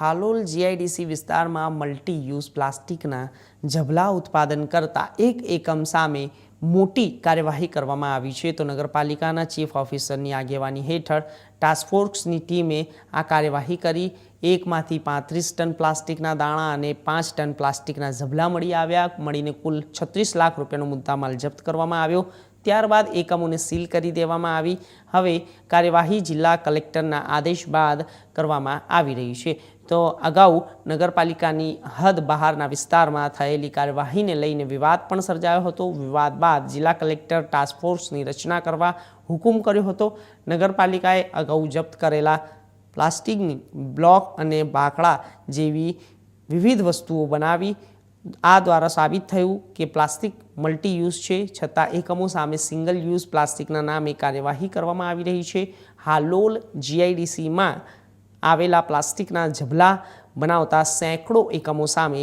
Halol GIDC વિસ્તારમાં multi use પ્લાસ્ટિકના ઝભલા ઉત્પાદન કરતા એક એકમ સામે મોટી કાર્યવાહી કરવામાં આવી છે. તો નગરપાલિકાના ચીફ ઓફિસરની આગેવાની હેઠળ ટાસ્કફોર્સની ટીમે આ કાર્યવાહી કરી. એકમાંથી પાંત્રીસ ટન પ્લાસ્ટિકના દાણા અને પાંચ ટન પ્લાસ્ટિકના ઝભલા મળી આવ્યા. મળીને કુલ છત્રીસ લાખ રૂપિયાનો મુદ્દામાલ જપ્ત કરવામાં આવ્યો. ત્યારબાદ એકમોને સીલ કરી દેવામાં આવી. હવે કાર્યવાહી જિલ્લા કલેક્ટરના આદેશ બાદ કરવામાં આવી રહી છે. તો અગાઉ નગરપાલિકાની હદ બહારના વિસ્તારમાં થયેલી કાર્યવાહીને લઈને વિવાદ પણ સર્જાયો હતો. વિવાદ બાદ જિલ્લા કલેક્ટર ટાસ્કફોર્સની રચના કરવા હુકુમ કર્યો હતો. નગરપાલિકાએ અગાઉ જપ્ત કરેલા પ્લાસ્ટિકની બ્લોક અને બાકડા જેવી વિવિધ વસ્તુઓ બનાવી આ દ્વારા સાબિત થયું કે પ્લાસ્ટિક મલ્ટી યુઝ છે, છતાં એકમો સામે સિંગલ યુઝ પ્લાસ્ટિકના નામે કાર્યવાહી કરવામાં આવી રહી છે. હાલોલ જીઆઈડીસીમાં આવેલા પ્લાસ્ટિકના ઝભલા બનાવતા સેંકડો એકમો સામે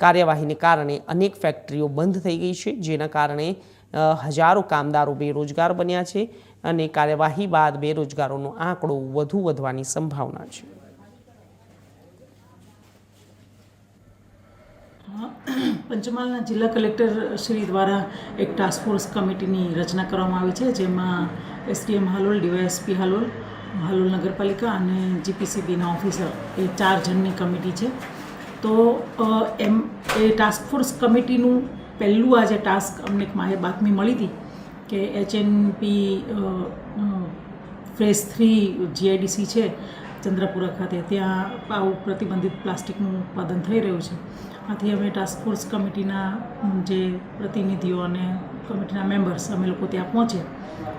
કાર્યવાહીને કારણે અનેક ફેક્ટરીઓ બંધ થઈ ગઈ છે, જેના કારણે હજારો કામદારો બેરોજગાર બન્યા છે અને કાર્યવાહી બાદ બેરોજગારોનો આંકડો વધુ વધવાની સંભાવના છે. પંચમહાલના જિલ્લા કલેક્ટર શ્રી દ્વારા એક ટાસ્ક ફોર્સ કમિટીની રચના કરવામાં આવી છે, જેમાં એસડીએમ હાલોલ, ડીવાયએસપી હાલોલ હાલોલ નગરપાલિકા અને જીપીસીબીના ઓફિસર, એ ચાર જણની કમિટી છે. તો એમ, એ ટાસ્ક ફોર્સ કમિટીનું પહેલું આજે ટાસ્ક અમને એક બાતમી મળી હતી કે એચએનપી ફેઝ થ્રી જીઆઈડીસી છે. ચંદ્રપુરા ખાતે ત્યાં આવું પ્રતિબંધિત પ્લાસ્ટિકનું ઉત્પાદન થઈ રહ્યું છે. આથી અમે ટાસ્કફોર્સ કમિટીના જે પ્રતિનિધિઓ અને કમિટીના મેમ્બર્સ અમે લોકો ત્યાં પહોંચ્યા.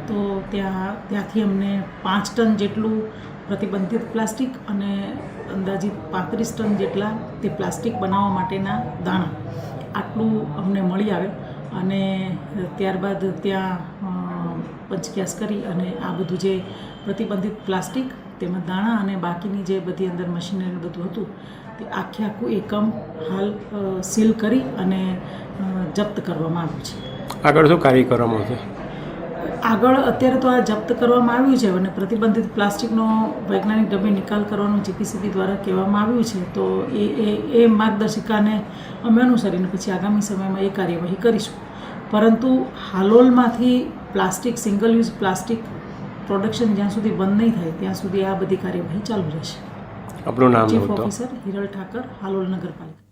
તો ત્યાં, ત્યાંથી અમને પાંચ ટન જેટલું પ્રતિબંધિત પ્લાસ્ટિક અને અંદાજિત પાંત્રીસ ટન જેટલા તે પ્લાસ્ટિક બનાવવા માટેના દાણા આટલું અમને મળી આવે અને ત્યારબાદ ત્યાં પંચક્યાસ કરી અને આ બધું જે પ્રતિબંધિત પ્લાસ્ટિક તેમાં દાણા અને બાકીની જે બધી અંદર મશીનરી બધું હતું તે આખે આખું એકમ હાલ સીલ કરી અને જપ્ત કરવામાં આવ્યું છે. આગળ શું કરવામાં હશે આગળ અત્યારે તો આ જપ્ત કરવામાં આવ્યું છે અને પ્રતિબંધિત પ્લાસ્ટિકનો વૈજ્ઞાનિક ઢબે નિકાલ કરવાનું જીપીસીબી દ્વારા કહેવામાં આવ્યું છે તો એ એ એ માર્ગદર્શિકાને અમે અનુસરીને પછી આગામી સમયમાં એ કાર્યવાહી કરીશું. પરંતુ હાલોલમાંથી plastic single use plastic production જ્યાં સુધી બંધ નહીં થાય ત્યાં સુધી આ બધી કાર્યવાહી ચાલુ રહેશે. આપણું નામ ચીફ ઓફિસર હિરલ ઠાકર હાલોલ નગરપાલિકા.